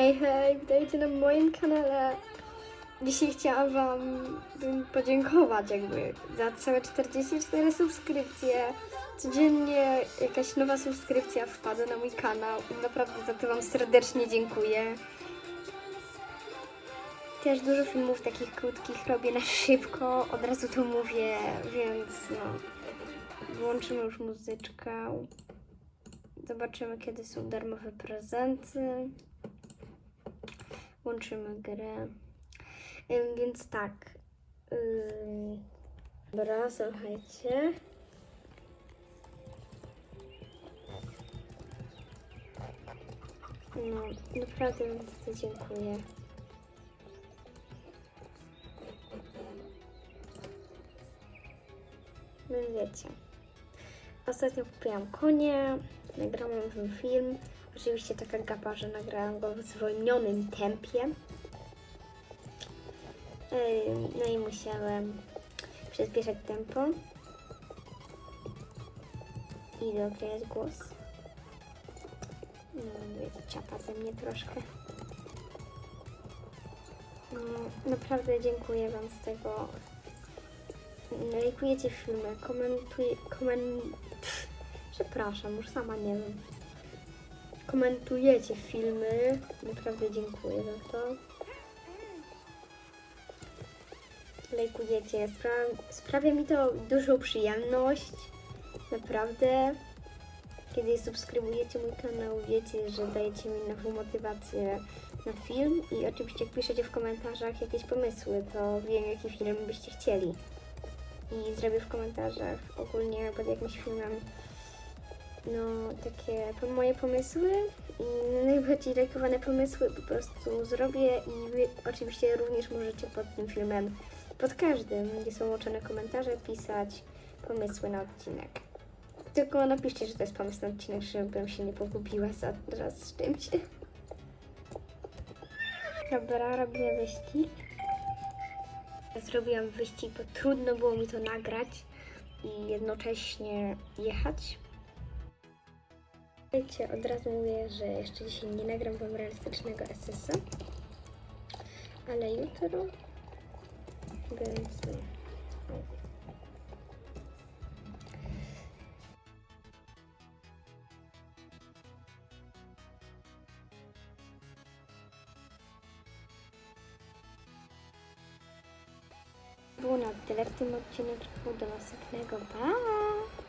Hey, hey, wieder auf meinem neuen Dzisiaj chciałam Wam podziękować jakby za całe 44 subskrypcje. Codziennie jakaś nowa subskrypcja wpada na mój kanał i naprawdę za to Wam serdecznie dziękuję. Też dużo filmów takich krótkich robię na szybko, od razu to mówię, więc no. Włączymy już muzyczkę. Zobaczymy kiedy są darmowe prezenty. Łączymy grę. Więc tak. Ym, Dobra, słuchajcie. No, naprawdę bardzo dziękuję. No wiecie. Ostatnio kupiłam konie, nagrałam wam film. Oczywiście taka gapa, że nagrałam go w zwolnionym tempie. No i musiałem przyspieszać tempo i dograć głos. No, wiecie, ciapa ze mnie troszkę. No, naprawdę dziękuję Wam z tego. Lajkujecie filmy, komentuje, koment... Przepraszam, już sama nie wiem. Komentujecie filmy. Naprawdę dziękuję za to. Lajkujecie. Sprawia, sprawia mi to dużą przyjemność. Naprawdę. Kiedy subskrybujecie mój kanał, wiecie, że dajecie mi nową motywację na film i oczywiście jak piszecie w komentarzach jakieś pomysły, to wiem jaki film byście chcieli. I zrobię w komentarzach ogólnie pod jakimś filmem no takie moje pomysły i najbardziej lajkowane pomysły po prostu zrobię i wy oczywiście również możecie pod tym filmem pod każdym, gdzie są łączone komentarze, pisać pomysły na odcinek. Tylko napiszcie, że to jest pomysł na odcinek, żebym się nie pogubiła zaraz z czymś. Dobra, robię wyścig. Zrobiłam wyścig, bo trudno było mi to nagrać i jednocześnie jechać. Wiecie, od razu mówię, że jeszcze dzisiaj nie nagram wam realistycznego SS-a, ale jutro Grenze. Bună, direct mă cine trecut de la secnegă. Bye!